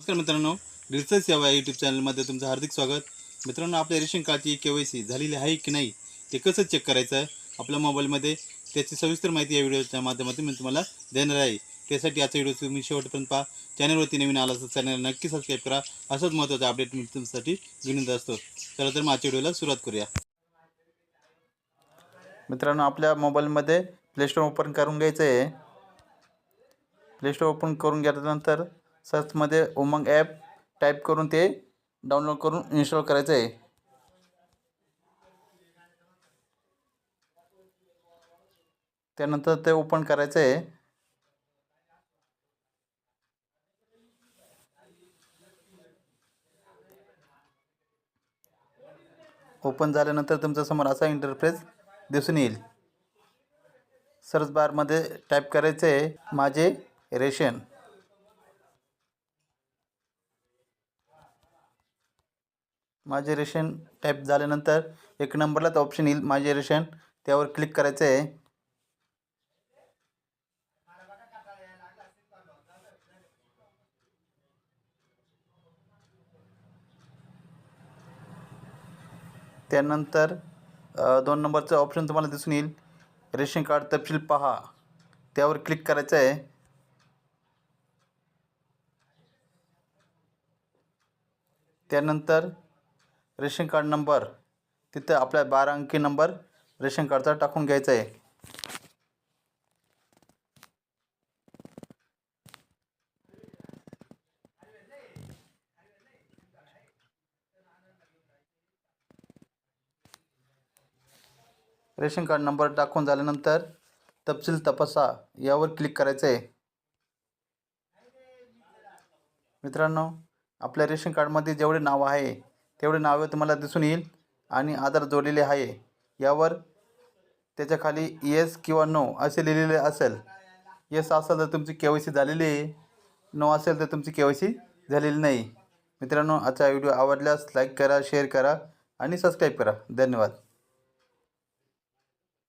नमस्कार मित्रांनो रिसर्च सेवा यूट्यूब चॅनलमध्ये तुमचं हार्दिक स्वागत. मित्रांनो आपल्या रेशन कार्डची के वाय सी झालेली आहे की नाही ते कसं चेक करायचं आहे आपल्या मोबाईलमध्ये त्याची सविस्तर माहिती या व्हिडिओच्या माध्यमातून मी तुम्हाला देणार आहे. त्यासाठी आजचा व्हिडिओ तुम्ही शेवटपर्यंत पहा. चॅनलवरती नवीन आला तर चॅनल नक्की सबस्क्राईब करा. असंच महत्त्वाचं अपडेट मी तुमच्यासाठी विनंती असतो. चला तर मग आजच्या व्हिडिओला सुरुवात करूया. मित्रांनो आपल्या मोबाईलमध्ये प्लेस्टोर ओपन करून घ्यायचं आहे. प्लेस्टोर ओपन करून घेतल्यानंतर सर्चमध्ये उमंग ॲप टाईप करून ते डाउनलोड करून इन्स्टॉल करायचं आहे. त्यानंतर ते ओपन करायचं आहे. ओपन झाल्यानंतर तुमच्यासमोर असा इंटरफेस दिसून येईल. सर्च बारमध्ये टाईप करायचं आहे माझे रेशन. माझे रेशन टाईप झाल्यानंतर एक नंबरलाच ऑप्शन येईल माझे रेशन त्यावर क्लिक करायचं आहे. त्यानंतर दोन नंबरचं ऑप्शन तुम्हाला दिसून येईल. रेशन कार्ड तपशील पहा. त्यावर क्लिक करायचं आहे. त्यानंतर रेशन कार्ड नंबर. तिथं आपल्या बारा अंकी नंबर रेशन कार्डचा टाकून घ्यायचा आहे. रेशन कार्ड नंबर टाकून झाल्यानंतर तपशील तपासा. यावर क्लिक करायचं आहे. मित्रांनो आपल्या रेशन कार्डमध्ये जेवढे नाव आहे तेवढे नावे तुम्हाला दिसून येईल आणि आधार जोडलेले आहे. यावर त्याच्याखाली येस किंवा नो असे लिहिलेले असेल. येस असेल तर तुमची के वाय सी झालेली आहे. नो असेल तर तुमची के वाय सी झालेली नाही. मित्रांनो आजचा व्हिडिओ आवडल्यास लाईक करा शेअर करा आणि सबस्क्राईब करा. धन्यवाद.